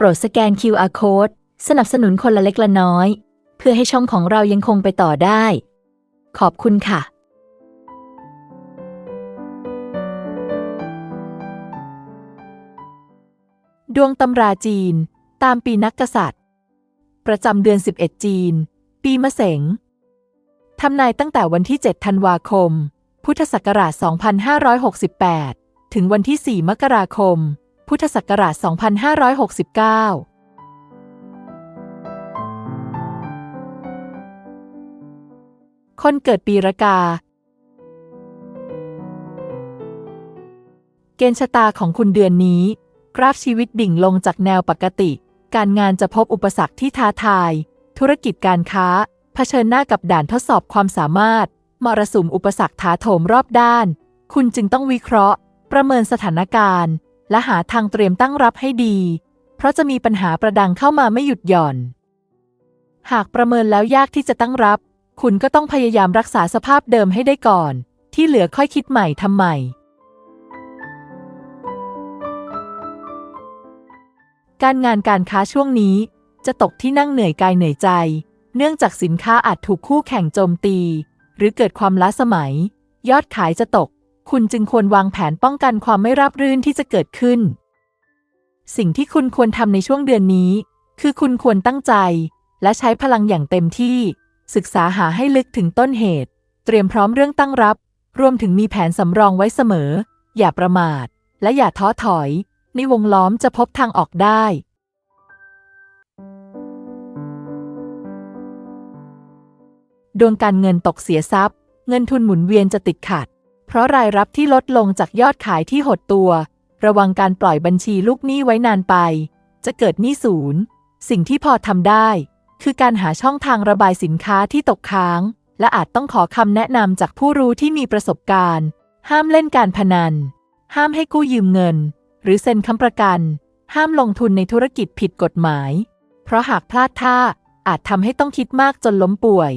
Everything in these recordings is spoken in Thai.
โปรดสแกน QR Code สนับสนุนคนละเล็กละน้อย เพื่อให้ช่องของเรายังคงไปต่อได้ ขอบคุณค่ะดวงตำราจีน ตามปีนักกษัตริย์ ประจำเดือน 11 จีน ปีมะเสงทำนายตั้งแต่วันที่ 7 ธันวาคม พุทธศักราช 2568 ถึงวันที่ 4 มกราคม พุทธศักราช 2569คนเกิดปีรากา เกณฑ์ชะตาของคุณเดือนนี้ กราฟชีวิตดิ่งลงจากแนวปกติ การงานจะพบอุปสรรคที่ท้าทาย ธุรกิจการค้า เผชิญหน้ากับด่านทดสอบความสามารถ มรสุมอุปสรรคถาโถมรอบด้าน คุณจึงต้องวิเคราะห์ ประเมินสถานการณ์ และหาทางเตรียมตั้งรับให้ดี เพราะจะมีปัญหาประดังเข้ามาไม่หยุดหย่อน หากประเมินแล้วยากที่จะตั้งรับ คุณก็ต้องพยายามรักษาสภาพเดิมให้ได้ก่อน ที่เหลือค่อยคิดใหม่ทำใหม่ การงานการค้าช่วงนี้ จะตกที่นั่งเหนื่อยกายเหนื่อยใจ เนื่องจากสินค้าอาจถูกคู่แข่งโจมตี หรือเกิดความล้าสมัย ยอดขายจะตก คุณจึงควรวางแผนป้องกันความไม่ราบรื่นที่จะเกิดขึ้น สิ่งที่คุณควรทำในช่วงเดือนนี้ คือคุณควรตั้งใจ และใช้พลังอย่างเต็มที่ ศึกษาหาให้ลึกถึงต้นเหตุ เตรียมพร้อมเรื่องตั้งรับ รวมถึงมีแผนสำรองไว้เสมอ อย่าประมาท และอย่าท้อถอย ในวงล้อมจะพบทางออกได้ดวงการเงินตกเสียทรัพย์ เงินทุนหมุนเวียนจะติดขัด เพราะรายรับที่ลดลงจากยอดขายที่หดตัว ระวังการปล่อยบัญชีลูกหนี้ไว้นานไป จะเกิดหนี้ศูนย์ สิ่งที่พอทำได้ คือการหาช่องทางระบายสินค้าที่ตกค้าง และอาจต้องขอคำแนะนำจากผู้รู้ที่มีประสบการณ์ ห้ามเล่นการพนัน ห้ามให้กู้ยืมเงิน หรือเซ็นค้ำประกัน ห้ามลงทุนในธุรกิจผิดกฎหมาย เพราะหากพลาดท่าอาจทำให้ต้องคิดมากจนล้มป่วย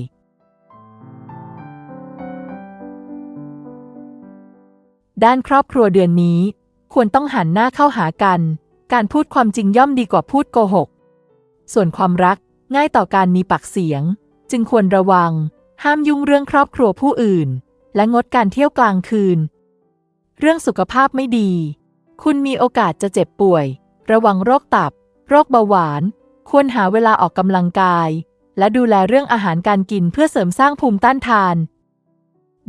ด้านครอบครัวเดือนนี้ ควรต้องหันหน้าเข้าหากัน การพูดความจริงย่อมดีกว่าพูดโกหก ส่วนความรักง่ายต่อการมีปากเสียง จึงควรระวัง ห้ามยุ่งเรื่องครอบครัวผู้อื่น และงดการเที่ยวกลางคืน เรื่องสุขภาพไม่ดี คุณมีโอกาสจะเจ็บป่วย ระวังโรคตับ โรคเบาหวาน ควรหาเวลาออกกำลังกาย และดูแลเรื่องอาหารการกินเพื่อเสริมสร้างภูมิต้านทาน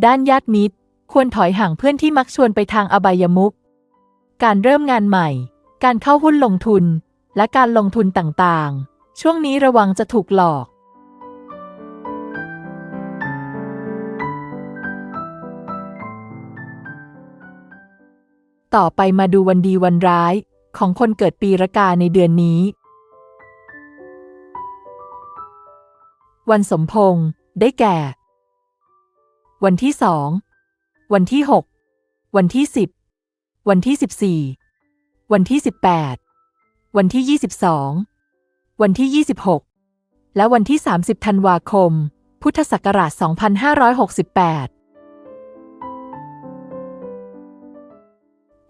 ด้านญาติมิตร ควรถอยห่างเพื่อนที่มักชวนไปทางอบายมุขการเริ่มงานใหม่ การเข้าหุ้นลงทุน และการลงทุนต่างๆ ช่วงนี้ระวังจะถูกหลอก ต่อไปมาดูวันดีวันร้ายของคนเกิดปีรากาในเดือนนี้ วันสมพงษ์ได้แก่ วันที่สอง วันที่หกวันที่สิบวันที่สิบสี่วันที่สิบแปดวันที่ยี่สิบสองวันที่ยี่สิบหกและวันที่สามสิบธันวาคม พุทธศักราชสองพันห้าร้อยหกสิบแปด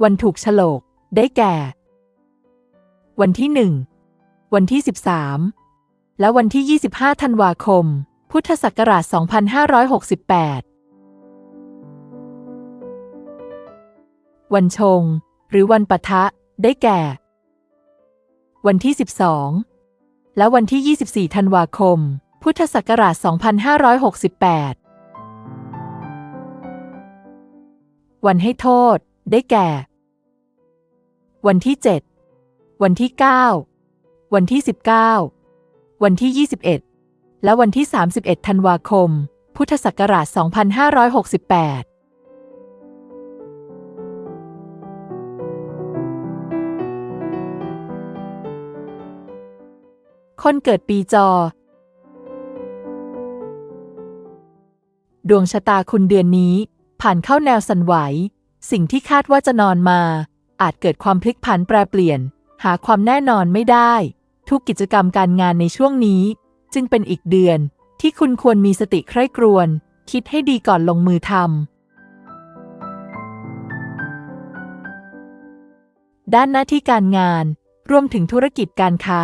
วันถูกฉลก ได้แก่ วันที่หนึ่งวันที่สิบสามและวันที่ 25 ธันวาคม พุทธศักราช 2568 วันชง หรือวันปะทะ ได้แก่ วันที่ 12 และวันที่ 24 ธันวาคม พุทธศักราช 2568 วันให้โทษ ได้แก่ วันที่ 7 วันที่ 9 วันที่ 19 วันที่ 21 และวันที่ 31 ธันวาคม พุทธศักราช 2568 คนเกิดปีจอ ดวงชะตาคุณเดือนนี้ ผ่านเข้าแนวสั่นไหว สิ่งที่คาดว่าจะนอนมา อาจเกิดความพลิกผันแปรเปลี่ยน หาความแน่นอนไม่ได้ ทุกกิจกรรมการงานในช่วงนี้ จึงเป็นอีกเดือนที่คุณควรมีสติใคร่ครวญคิดให้ดีก่อนลงมือทำด้านหน้าที่การงาน รวมถึงธุรกิจการค้า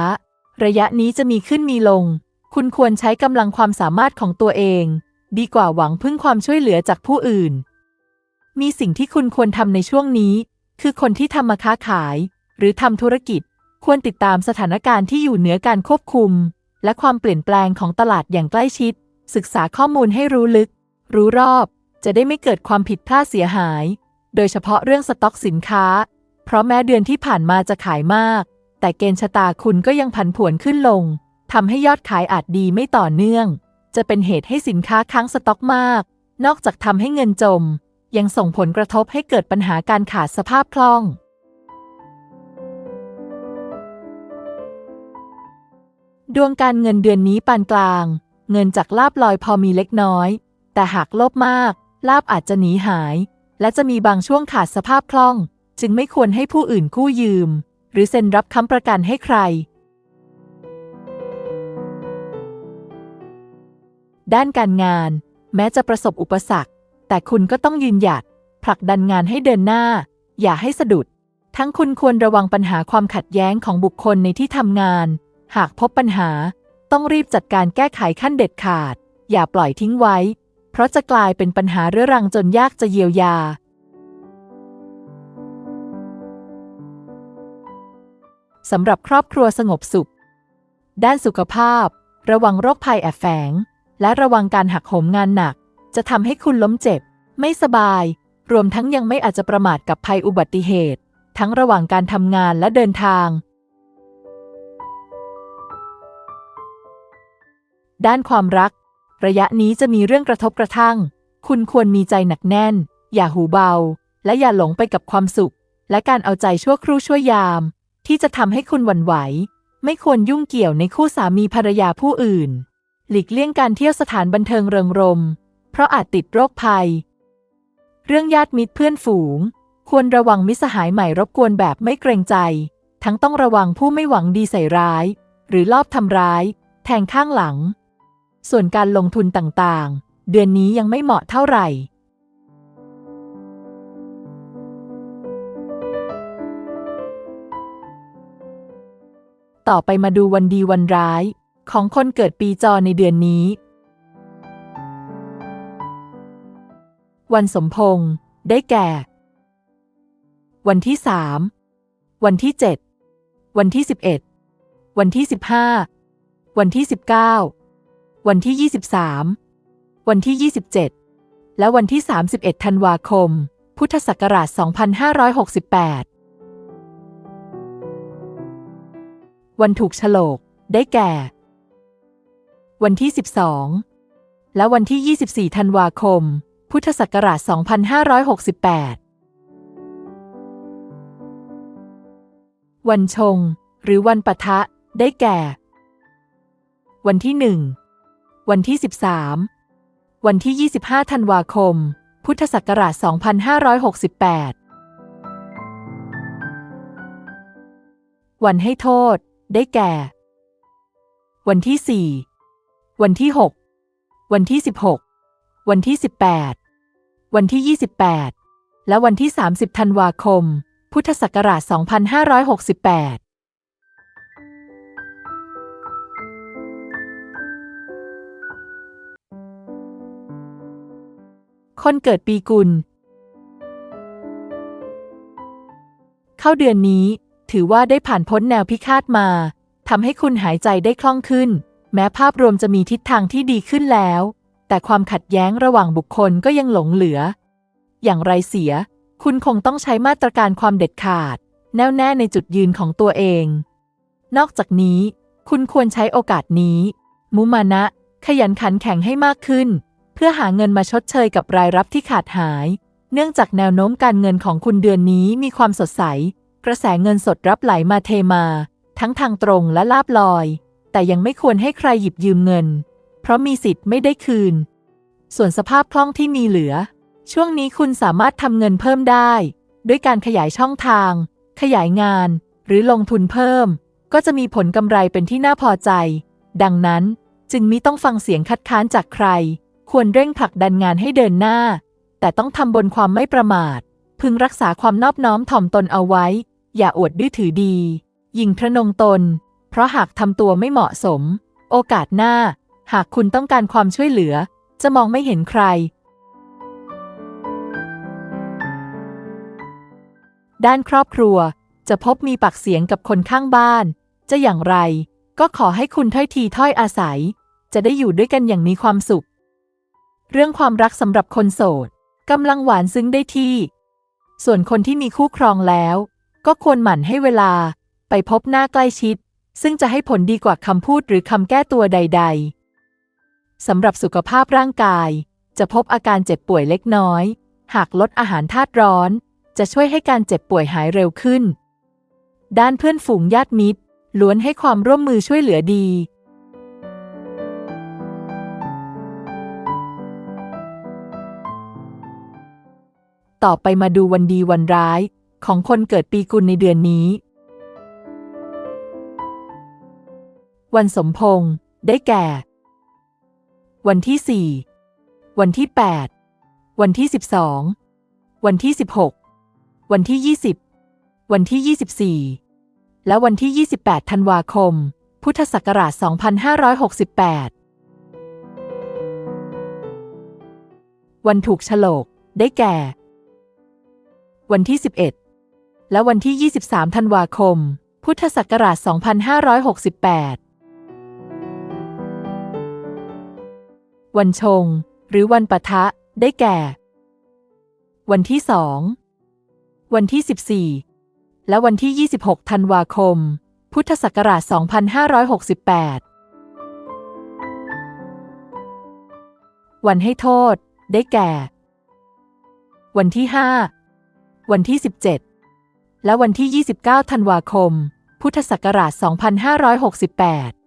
ระยะนี้จะมีขึ้นมีลง คุณควรใช้กำลังความสามารถของตัวเอง ดีกว่าหวังพึ่งความช่วยเหลือจากผู้อื่น มีสิ่งที่คุณควรทำในช่วงนี้ คือคนที่ทำมาค้าขาย หรือทำธุรกิจ ควรติดตามสถานการณ์ที่อยู่เหนือการควบคุม และความเปลี่ยนแปลงของตลาดอย่างใกล้ชิด ศึกษาข้อมูลให้รู้ลึก รู้รอบ จะได้ไม่เกิดความผิดพลาดเสียหาย โดยเฉพาะเรื่องสต็อกสินค้า เพราะแม้เดือนที่ผ่านมาจะขายมาก แต่เกณฑ์ชะตาคุณก็ยังผันผวนขึ้นลงทำให้ยอดขายอาจดีไม่ต่อเนื่อง จะเป็นเหตุให้สินค้าค้างสต็อกมาก นอกจากทำให้เงินจม ยังส่งผลกระทบให้เกิดปัญหาการขาดสภาพคล่อง ดวงการเงินเดือนนี้ปานกลาง เงินจากลาบลอยพอมีเล็กน้อย แต่หากโลภมาก ลาบอาจจะหนีหาย และจะมีบางช่วงขาดสภาพคล่อง จึงไม่ควรให้ผู้อื่นกู้ยืม หรือเซ็นรับค้ำประกันให้ใคร ด้านการงาน แม้จะประสบอุปสรรค แต่คุณก็ต้องยืนหยัด ผลักดันงานให้เดินหน้า อย่าให้สะดุด ทั้งคุณควรระวังปัญหาความขัดแย้งของบุคคลในที่ทำงาน หากพบปัญหา ต้องรีบจัดการแก้ไขขั้นเด็ดขาด อย่าปล่อยทิ้งไว้ เพราะจะกลายเป็นปัญหาเรื้อรังจนยากจะเยียวยา สำหรับครอบครัวสงบสุข ด้านสุขภาพ ระวังโรคภัยแอบแฝง และระวังการหักโหมงานหนัก จะทำให้คุณล้มเจ็บ ไม่สบาย รวมทั้งยังไม่อาจจะประมาทกับภัยอุบัติเหตุ ทั้งระหว่างการทำงานและเดินทาง ด้านความรัก ระยะนี้จะมีเรื่องกระทบกระทั่ง คุณควรมีใจหนักแน่น อย่าหูเบา และอย่าหลงไปกับความสุข และการเอาใจชั่วครู่ชั่วยาม ที่จะทำให้คุณหวั่นไหว ไม่ควรยุ่งเกี่ยวในคู่สามีภรรยาผู้อื่น หลีกเลี่ยงการเที่ยวสถานบันเทิงเริงรม เพราะอาจติดโรคภัย เรื่องญาติมิตรเพื่อนฝูง ควรระวังมิสหายใหม่รบกวนแบบไม่เกรงใจ ทั้งต้องระวังผู้ไม่หวังดีใส่ร้าย หรือลอบทำร้าย แทงข้างหลัง ส่วนการลงทุนต่างๆ เดือนนี้ยังไม่เหมาะเท่าไหร่ ต่อไปมาดูวันดีวันร้าย ของคนเกิดปีจอในเดือนนี้ วันสมพงษ์ได้แก่ วันที่สามวันที่เจ็ดวันที่สิบเอ็ดวันที่สิบห้าวันที่สิบเก้าวันที่ยี่สิบสามวันที่ยี่สิบเจ็ดและวันที่สสามิบเอ็ดธันวาคม พุทธศักราช 2568 วันถูกฉลก ได้แก่ วันที่ 12 และวันที่ 24 ธันวาคม พุทธศักราช 2568 วันชง หรือวันปะทะ ได้แก่ วันที่1วันที่ 13 วันที่ 25 ธันวาคม พุทธศักราช 2568 วันให้โทษ ได้แก่ วันที่ 4 วันที่ 6 วันที่ 16 วันที่ 18 วันที่ 28 และวันที่ 30 ธันวาคม พุทธศักราช 2568คนเกิดปีกุล เข้าเดือนนี้ ถือว่าได้ผ่านพ้นแนวพิฆาตมาทำให้คุณหายใจได้คล่องขึ้น แม้ภาพรวมจะมีทิศทางที่ดีขึ้นแล้ว แต่ความขัดแย้งระหว่างบุคคลก็ยังหลงเหลือ อย่างไรเสีย คุณคงต้องใช้มาตรการความเด็ดขาด แน่วแน่ในจุดยืนของตัวเอง นอกจากนี้ คุณควรใช้โอกาสนี้ มุมานะ ขยันขันแข็งให้มากขึ้น เพื่อหาเงินมาชดเชยกับรายรับที่ขาดหาย เนื่องจากแนวโน้มการเงินของคุณเดือนนี้มีความสดใส กระแสเงินสดรับไหลมาเทมา ทั้งทางตรงและลาบลอย แต่ยังไม่ควรให้ใครหยิบยืมเงิน เพราะมีสิทธิ์ไม่ได้คืน ส่วนสภาพคล่องที่มีเหลือ ช่วงนี้คุณสามารถทำเงินเพิ่มได้ ด้วยการขยายช่องทาง ขยายงาน หรือลงทุนเพิ่ม ก็จะมีผลกำไรเป็นที่น่าพอใจ ดังนั้นจึงมิต้องฟังเสียงคัดค้านจากใคร ควรเร่งผลักดันงานให้เดินหน้า แต่ต้องทำบนความไม่ประมาท พึงรักษาความนอบน้อมถ่อมตนเอาไว้ อย่าอวดดื้อถือดีหญิงทะนงตน เพราะหากทำตัวไม่เหมาะสม โอกาสหน้า หากคุณต้องการความช่วยเหลือ จะมองไม่เห็นใคร ด้านครอบครัว จะพบมีปากเสียงกับคนข้างบ้าน จะอย่างไร ก็ขอให้คุณถ้อยทีถ้อยอาศัย จะได้อยู่ด้วยกันอย่างมีความสุข เรื่องความรักสำหรับคนโสดกำลังหวานซึ้งได้ที่ ส่วนคนที่มีคู่ครองแล้ว ก็ควรหมั่นให้เวลาไปพบหน้าใกล้ชิด ซึ่งจะให้ผลดีกว่าคำพูดหรือคำแก้ตัวใด ๆสำหรับสุขภาพร่างกาย จะพบอาการเจ็บป่วยเล็กน้อย หากลดอาหารธาตุร้อน จะช่วยให้การเจ็บป่วยหายเร็วขึ้น ด้านเพื่อนฝูงญาติมิตรล้วนให้ความร่วมมือช่วยเหลือดี ต่อไปมาดูวันดีวันร้าย ของคนเกิดปีกุลในเดือนนี้ วันสมพงษ์ได้แก่ วันที่ 4 วันที่ 8 วันที่ 12 วันที่ 16 วันที่ 20 วันที่ 24 และวันที่ 28 ธันวาคม พุทธศักราช 2568 วันถูกฉลก ได้แก่ วันที่ 11 และวันที่ 23 ธันวาคม พุทธศักราช 2568 วันชง หรือวันปะทะ ได้แก่ วันที่2วันที่ 14 และวันที่ 26 ธันวาคม พุทธศักราช 2568 วันให้โทษ ได้แก่ วันที่ 5 วันที่ 17 และวันที่ 29 ธันวาคม พุทธศักราช 2568